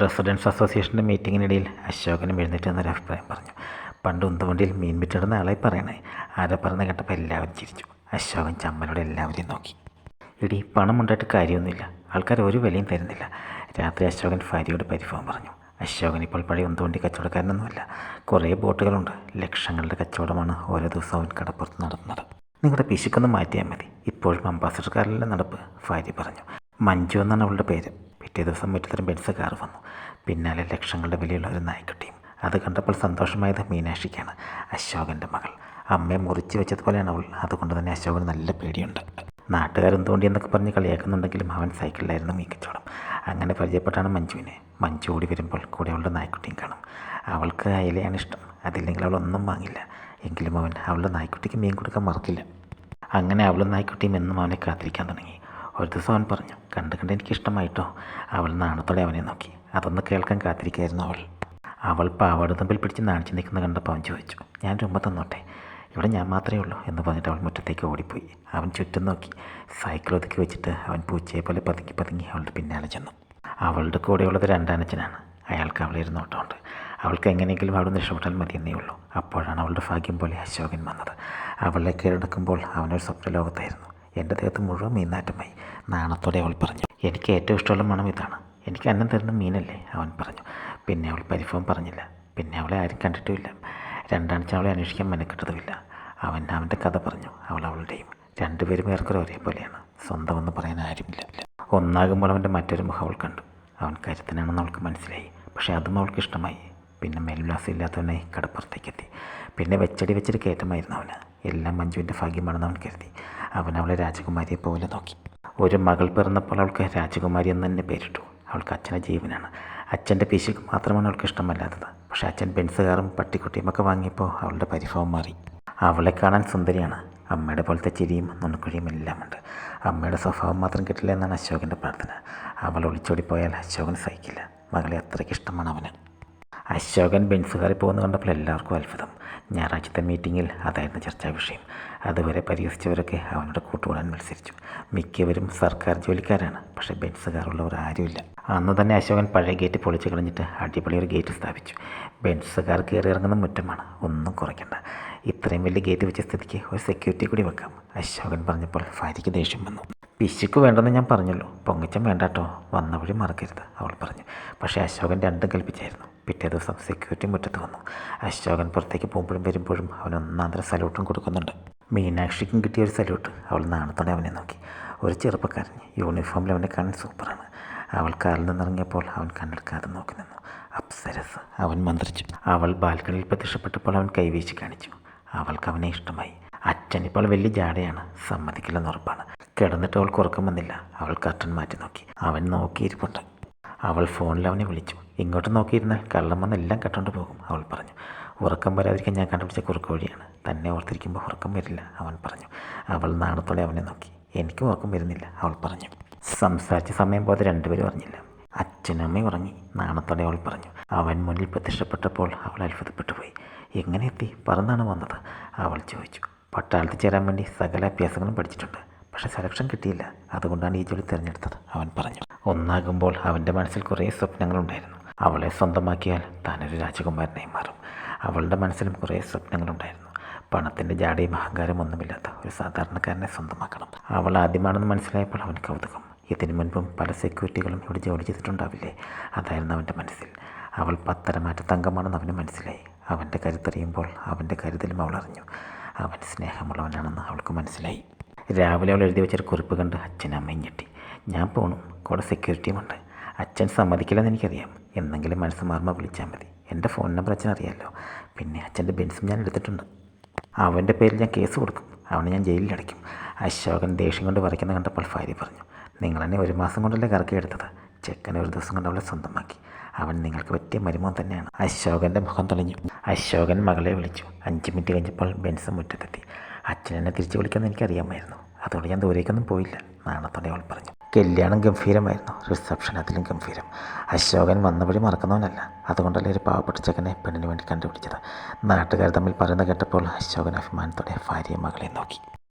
Residence അസോസിയേഷന്റെ മീറ്റിങ്ങിനിടയിൽ അശോകനും എഴുന്നേറ്റ് എന്നൊരു അഭിപ്രായം പറഞ്ഞു. പണ്ട് ഉന്തവണ്ടിയിൽ മീൻ വിറ്റിടുന്ന ആളായി പറയണേ. ആരെ പറഞ്ഞ കേട്ടപ്പോൾ എല്ലാവരും ചിരിച്ചു. അശോകൻ ചമ്മലോടെ എല്ലാവരെയും നോക്കി. ഇടി പണമുണ്ടായിട്ട് കാര്യമൊന്നുമില്ല. ആൾക്കാർ ഒരു വിലയും തരുന്നില്ല. രാത്രി അശോകൻ ഭാര്യയോട് പരിഭവം പറഞ്ഞു. അശോകൻ ഇപ്പോൾ പഴയ ഉന്തവണ്ടി കച്ചവടക്കാരനൊന്നുമല്ല. കുറേ ബോട്ടുകളുണ്ട്. ലക്ഷങ്ങളുടെ കച്ചവടമാണ് ഓരോ ദിവസവും കടപ്പുറത്ത് നടത്തുന്നത്. നിങ്ങളുടെ പിശുക്കൊന്ന് മാറ്റിയാൽ മതി. ഇപ്പോഴും അംബാസഡർക്കാരല്ല നടപ്പ്? ഭാര്യ പറഞ്ഞു. മഞ്ജു എന്നാണ് അവളുടെ പേര്. പിറ്റേ ദിവസം മുറ്റത്തിനും ബെൻസ് കാർ വന്നു. പിന്നാലെ ലക്ഷങ്ങളുടെ വിലയുള്ള ഒരു നായ്ക്കുട്ടിയും. അത് കണ്ടപ്പോൾ സന്തോഷമായത് മീനാക്ഷിക്കാണ് അശോകന്റെ മകൾ. അമ്മയെ മുറിച്ച് വെച്ചതുപോലെയാണ് അവൾ. അതുകൊണ്ട് തന്നെ അശോകന് നല്ല പേടിയുണ്ട്. നാട്ടുകാരെന്തുകൊണ്ട് എന്നൊക്കെ പറഞ്ഞ് കളിയാക്കുന്നുണ്ടെങ്കിലും അവൻ സൈക്കിളിലായിരുന്നു മീൻ കച്ചവടം അങ്ങനെ പരിചയപ്പെട്ടാണ് മഞ്ജുവിനെ. മഞ്ജു ഓടി വരുമ്പോൾ കൂടെ അവളുടെ നായ്ക്കുട്ടിയും കാണും. അവൾക്ക് അയലയാണ് ഇഷ്ടം. അതില്ലെങ്കിൽ അവൾ ഒന്നും വാങ്ങില്ല. എങ്കിലും അവൻ അവളുടെ നായ്ക്കുട്ടിക്ക് മീൻ കൊടുക്കാൻ മറക്കില്ല. അങ്ങനെ അവളും നായ്ക്കുട്ടിയും എന്നും അവനെ കാത്തിരിക്കാൻ തുടങ്ങി. ഒരു ദിവസം അവൻ പറഞ്ഞു കണ്ട് കണ്ട് എനിക്കിഷ്ടമായിട്ടോ? അവൾ നാണത്തോടെ അവനെ നോക്കി. അതൊന്ന് കേൾക്കാൻ കാത്തിരിക്കുകയായിരുന്നു അവൾ. അവൾ പാവാട തമ്പിൽ പിടിച്ച് നാണിച്ച് നിൽക്കുന്ന കണ്ടപ്പോൾ അവൻ ചോദിച്ചു ഞാൻ രൂപ തന്നോട്ടെ? ഇവിടെ ഞാൻ മാത്രമേ ഉള്ളൂ എന്ന് പറഞ്ഞിട്ട് അവൾ മുറ്റത്തേക്ക് ഓടിപ്പോയി. അവൻ ചുറ്റും നോക്കി. സൈക്കിൾ ഒതുക്കി വെച്ചിട്ട് അവൻ പൂച്ചയെ പോലെ പതുങ്ങി പതുങ്ങി അവളുടെ പിന്നാലെ ചെന്നു. അവളുടെ കൂടെയുള്ളത് രണ്ടാനച്ചനാണ്. അയാൾക്ക് അവളെ ഇരുന്നോട്ടമുണ്ട് അവൾക്ക് എങ്ങനെയെങ്കിലും അവിടെ രക്ഷപ്പെട്ടാൽ മതിയെന്നേ ഉള്ളൂ. അപ്പോഴാണ് അവളുടെ ഭാഗ്യം പോലെ അശോകൻ വന്നത്. അവളെ കീഴടക്കുമ്പോൾ അവനൊരു സ്വപ്നലോകത്തായിരുന്നു. എന്റെ ദേഹത്ത് മുഴുവൻ മീനാറ്റമായി നാണത്തോടെ അവൾ പറഞ്ഞു. എനിക്ക് ഏറ്റവും ഇഷ്ടമുള്ള മണം ഇതാണ്. എനിക്ക് അന്നം തരുന്ന മീനല്ലേ? അവൻ പറഞ്ഞു. പിന്നെ അവൾ പരിഭവം പറഞ്ഞില്ല. പിന്നെ അവളെ ആരും കണ്ടിട്ടുമില്ല. രണ്ടാഴ്ച അവളെ അന്വേഷിക്കാൻ മെനക്കെട്ടതുമില്ല. അവൻ അവന്റെ കഥ പറഞ്ഞു. അവൾ അവളുടെയും രണ്ടുപേരും ഏറെക്കുറെ ഒരേപോലെയാണ്. സ്വന്തമെന്ന് പറയാൻ ആരുമില്ല. ഒന്നാകുമ്പോൾ അവന്റെ മറ്റൊരു മുഖം അവൾ കണ്ടു. അവൻ കരുത്തനാണെന്ന് അവൾക്ക് മനസ്സിലായി. പക്ഷേ അതും അവൾക്ക് ഇഷ്ടമായി. പിന്നെ മേൽവിലാസം ഇല്ലാത്തവനായി കടപ്പുറത്തേക്കെത്തി. പിന്നെ വെച്ചടി വെച്ചിട്ട് കയറ്റമായിരുന്നു അവന്. എല്ലാം മഞ്ജുവിന്റെ ഭാഗ്യമാണെന്ന് അവൻ കരുതി. അവൻ അവളെ രാജകുമാരിയെ പോലെ നോക്കി. ഒരു മകൾ പിറന്നപ്പോൾ അവൾക്ക് രാജകുമാരി എന്ന് തന്നെ പേരിട്ടു. അവൾക്ക് അച്ഛന്റെ ജീവനാണ്. അച്ഛന്റെ പിശുക്ക് മാത്രമാണ് അവൾക്ക് ഇഷ്ടമല്ലാത്തത്. പക്ഷേ അച്ഛൻ ബെൻസുകാറും പട്ടിക്കുട്ടിയും ഒക്കെ വാങ്ങിയപ്പോൾ അവളുടെ പരിഭവം മാറി. അവളെ കാണാൻ സുന്ദരിയാണ്. അമ്മയുടെ പോലത്തെ ചിരിയും നുണക്കുഴിയും എല്ലാം ഉണ്ട്. അമ്മയുടെ സ്വഭാവം മാത്രം കിട്ടില്ല എന്നാണ് അശോകന്റെ പ്രാർത്ഥന. അവൾ ഒളിച്ചോടിപ്പോയാൽ അശോകൻ സഹിക്കില്ല. മകളെ അത്രയ്ക്ക് ഇഷ്ടമാണ് അവന്. അശോകൻ ബെൻസുകാരിൽ പോകുന്ന കണ്ടപ്പോൾ എല്ലാവർക്കും അത്ഭുതം. ഞായറാഴ്ചത്തെ മീറ്റിങ്ങിൽ അതായിരുന്നു ചർച്ചാ വിഷയം. അതുവരെ പരിഹസിച്ചവരൊക്കെ അവനോട് കൂട്ടുകൂടാൻ മത്സരിച്ചു. മിക്കവരും സർക്കാർ ജോലിക്കാരാണ്. പക്ഷേ ബെൻസുകാരുള്ളവർ ആരുമില്ല. അന്ന് തന്നെ അശോകൻ പഴയ ഗേറ്റ് പൊളിച്ചു കളഞ്ഞിട്ട് അടിപൊളി ഒരു ഗേറ്റ് സ്ഥാപിച്ചു. ബെൻസുകാർ കയറി ഇറങ്ങുന്ന മുറ്റമാണ്. ഒന്നും കുറയ്ക്കണ്ട. ഇത്രയും വലിയ ഗേറ്റ് വെച്ച സ്ഥിതിക്ക് ഒരു സെക്യൂരിറ്റി കൂടി വെക്കാം. അശോകൻ പറഞ്ഞപ്പോൾ ഭാര്യയ്ക്ക് ദേഷ്യം വന്നു. പിശുക്ക് വേണ്ടെന്ന് ഞാൻ പറഞ്ഞല്ലോ. പൊങ്ങിച്ചം വേണ്ടാട്ടോ. വന്ന വഴി മറക്കരുത് അവൾ പറഞ്ഞു. പക്ഷേ അശോകൻ രണ്ടും കൽപ്പിച്ചായിരുന്നു. പിറ്റേ ദിവസം സെക്യൂരിറ്റി മുറ്റത്ത് വന്നു. അശോകൻ പുറത്തേക്ക് പോകുമ്പോഴും വരുമ്പോഴും അവൻ ഒന്നാന്തര സല്യൂട്ടും കൊടുക്കുന്നുണ്ട്. മീനാക്ഷിക്കും കിട്ടിയ ഒരു സല്യൂട്ട് അവൾ നാണത്തോടെ അവനെ നോക്കി. ഒരു ചെറുപ്പക്കാരൻ യൂണിഫോമിൽ അവനെ കാണാൻ സൂപ്പറാണ്. അവൾ കാറിൽ നിന്നിറങ്ങിയപ്പോൾ അവൻ കണ്ണെടുക്കാതെ നോക്കി നിന്നു. അപ്സരസ് അവൻ മന്ത്രിച്ചു. അവൾ ബാൽക്കണിയിൽ പ്രത്യക്ഷപ്പെട്ടപ്പോൾ അവൻ കൈവീശി കാണിച്ചു. അവൾക്ക് അവനെ ഇഷ്ടമായി. അച്ഛൻ ഇപ്പോൾ വലിയ ജാടയാണ്. സമ്മതിക്കില്ലെന്ന് ഉറപ്പാണ്. കിടന്നിട്ട് അവൾക്ക് ഉറക്കം വന്നില്ല. അവൾ കർട്ടൻ മാറ്റി നോക്കി. അവൻ നോക്കിയിരിപ്പുണ്ട്. അവൾ ഫോണിൽ അവനെ വിളിച്ചു. ഇങ്ങോട്ട് നോക്കിയിരുന്നാൽ കള്ളം വന്നെല്ലാം കട്ടുകൊണ്ട് പോകും അവൾ പറഞ്ഞു. ഉറക്കം വരാതിരിക്കാൻ ഞാൻ കണ്ടുപിടിച്ച കുറുക്ക് വഴിയാണ് തന്നെ ഓർത്തിരിക്കുമ്പോൾ ഉറക്കം വരില്ല അവൻ പറഞ്ഞു. അവൾ നാണത്തോടെ അവനെ നോക്കി. എനിക്കും ഉറക്കം വരുന്നില്ല അവൾ പറഞ്ഞു. സംസാരിച്ച സമയം പോലെ രണ്ടുപേരും അറിഞ്ഞില്ല. അച്ഛനമ്മ ഉറങ്ങി. നാണത്തോടെ അവൾ പറഞ്ഞു. അവൻ മുന്നിൽ പ്രത്യക്ഷപ്പെട്ടപ്പോൾ അവൾ അത്ഭുതപ്പെട്ടു പോയി. എങ്ങനെ എത്തി? പറന്നാണ് വന്നത്? അവൾ ചോദിച്ചു. പട്ടാളത്തിൽ ചേരാൻ വേണ്ടി സകല അഭ്യാസങ്ങളും പഠിച്ചിട്ടുണ്ട്. പക്ഷേ സെലക്ഷൻ കിട്ടിയില്ല. അതുകൊണ്ടാണ് ഈ ജോലി തിരഞ്ഞെടുത്തത് അവൻ പറഞ്ഞു. ഒന്നാകുമ്പോൾ അവന്റെ മനസ്സിൽ കുറേ സ്വപ്നങ്ങളുണ്ടായിരുന്നു. അവളെ സ്വന്തമാക്കിയാൽ താനൊരു രാജകുമാരനായി മാറും. അവളുടെ മനസ്സിലും കുറേ സ്വപ്നങ്ങളുണ്ടായിരുന്നു. പണത്തിന്റെ ജാടയും അഹങ്കാരം ഒന്നുമില്ലാത്ത ഒരു സാധാരണക്കാരനെ സ്വന്തമാക്കണം. അവൾ ആദ്യമാണെന്ന് മനസ്സിലായപ്പോൾ അവൻ കൗതുകം. ഇതിനു മുൻപും പല സെക്യൂരിറ്റികളും ഇവിടെ ജോലി ചെയ്തിട്ടുണ്ടാവില്ലേ? അതായിരുന്നു അവന്റെ മനസ്സിൽ. അവൾ പത്തരമാറ്റ തങ്കമാണെന്ന് അവന് മനസ്സിലായി. അവന്റെ കരുത്തറിയുമ്പോൾ അവന്റെ കരുതലും അവൾ അറിഞ്ഞു. അവൻ സ്നേഹമുള്ളവനാണെന്ന് അവൾക്ക് മനസ്സിലായി. രാവിലെ അവൾ എഴുതി വെച്ചൊരു കുറിപ്പ് കണ്ട് അച്ഛനമ്മയും ഞെട്ടി. ഞാൻ പോണു. കൂടെ സെക്യൂരിറ്റിയുമുണ്ട് അച്ഛൻ സമ്മതിക്കില്ലെന്ന് എനിക്കറിയാം. എന്തെങ്കിലും മനസ്സ് മാറുമ്പോൾ വിളിച്ചാൽ മതി. എന്റെ ഫോൺ നമ്പർ അച്ഛൻ അറിയാമല്ലോ പിന്നെ അച്ഛന്റെ ബെൻസും ഞാൻ എടുത്തിട്ടുണ്ട്. അവന്റെ പേരിൽ ഞാൻ കേസ് കൊടുക്കും. അവനെ ഞാൻ ജയിലിൽ ജയിലിലടയ്ക്കും അശോകൻ ദേഷ്യം കൊണ്ട് വരയ്ക്കുന്ന കണ്ടപ്പോൾ ഭാര്യ പറഞ്ഞു നിങ്ങൾ നിങ്ങളെന്നെ ഒരു മാസം കൊണ്ടല്ലേ കറക്കി എടുത്തത്? ചെക്കനെ ഒരു ദിവസം കൊണ്ട് അവളെ സ്വന്തമാക്കി. അവൻ നിങ്ങൾക്ക് പറ്റിയ മരുമോൻ തന്നെയാണ്. അശോകന്റെ മുഖം തെളിഞ്ഞു. അശോകൻ മകളെ വിളിച്ചു. അഞ്ച് മിനിറ്റ് കഴിഞ്ഞപ്പോൾ ബെൻസ് മുറ്റത്തെത്തി. അച്ഛനെന്നെ തിരിച്ചു വിളിക്കാമെന്ന് എനിക്കറിയാമായിരുന്നു. അതുകൊണ്ട് ഞാൻ ദൂരേക്കൊന്നും പോയില്ല. നാണത്തോടെ അവൾ പറഞ്ഞു കല്യാണം ഗംഭീരമായിരുന്നു. റിസപ്ഷൻ അതിലും ഗംഭീരം. അശോകൻ വന്നവഴി മറക്കുന്നവനല്ല. അതുകൊണ്ടല്ലേ ഒരു പാവപ്പെട്ട ചെക്കനെ പെണ്ണിന് വേണ്ടി കണ്ടുപിടിച്ചത്. നാട്ടുകാർ തമ്മിൽ പറയുന്ന കേട്ടപ്പോൾ അശോകൻ അഭിമാനത്തോടെ ഭാര്യയും മകളെ നോക്കി.